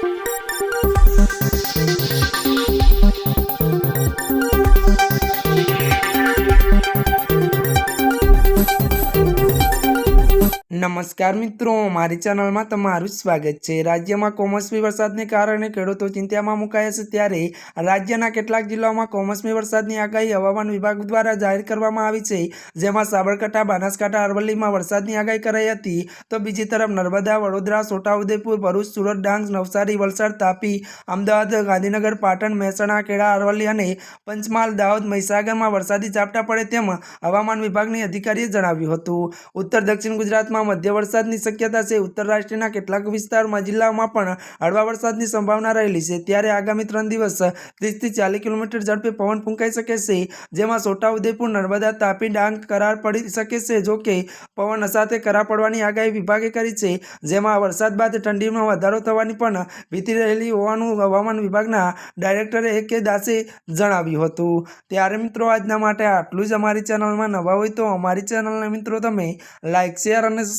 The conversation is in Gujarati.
Thank you. નમસ્કાર મિત્રો, મારી ચેનલમાં તમારું સ્વાગત છે. રાજ્યમાં કમોસમી વરસાદને કારણે ખેડૂતો ચિંતામાં મુકાયા છે ત્યારે રાજ્યના કેટલાક જિલ્લાઓમાં કમોસમી વરસાદની આગાહી હવામાન વિભાગ દ્વારા જાહેર કરવામાં આવી છે. જેમાં સાબરકાંઠા, બનાસકાંઠા, અરવલ્લીમાં વરસાદની આગાહી કરાઈ હતી. તો બીજી તરફ નર્મદા, વડોદરા છોટાઉદેપુર ભરૂચ, સુરત, ડાંગ, નવસારી, વલસાડ, તાપી, અમદાવાદ, ગાંધીનગર, પાટણ, મહેસાણા, ખેડા, અરવલ્લી અને પંચમહાલ, દાહોદ, મહીસાગરમાં વરસાદી ઝાપટા પડે તેમ હવામાન વિભાગની અધિકારીએ જણાવ્યું હતું. ઉત્તર દક્ષિણ ગુજરાતમાં મધ્ય વરસાદની શક્યતા છે. ઉત્તર રાષ્ટ્રના કેટલાક વિસ્તારમાં જિલ્લાઓમાં પણ હળવા વરસાદની સંભાવના રહેલી છે. ત્યારે આગામી ત્રણ દિવસ ત્રીસથી ચાલીસ કિલોમીટર ઝડપે પવન ફૂંકાઈ શકે છે, જેમાં છોટાઉદેપુર, નર્મદા, તાપી, ડાંગ કરાર પડી શકે છે જોકે પવન સાથે કરા પડવાની આગાહી વિભાગે કરી છે, જેમાં વરસાદ બાદ ઠંડીમાં વધારો થવાની પણ ભીતિ રહેલી હોવાનું હવામાન વિભાગના ડાયરેક્ટરે એ કે દાસે જણાવ્યું હતું. ત્યારે મિત્રો, આજના માટે આટલું જ અમારી ચેનલમાં નવા હોય તો અમારી ચેનલને મિત્રો, તમે લાઇક શેર અને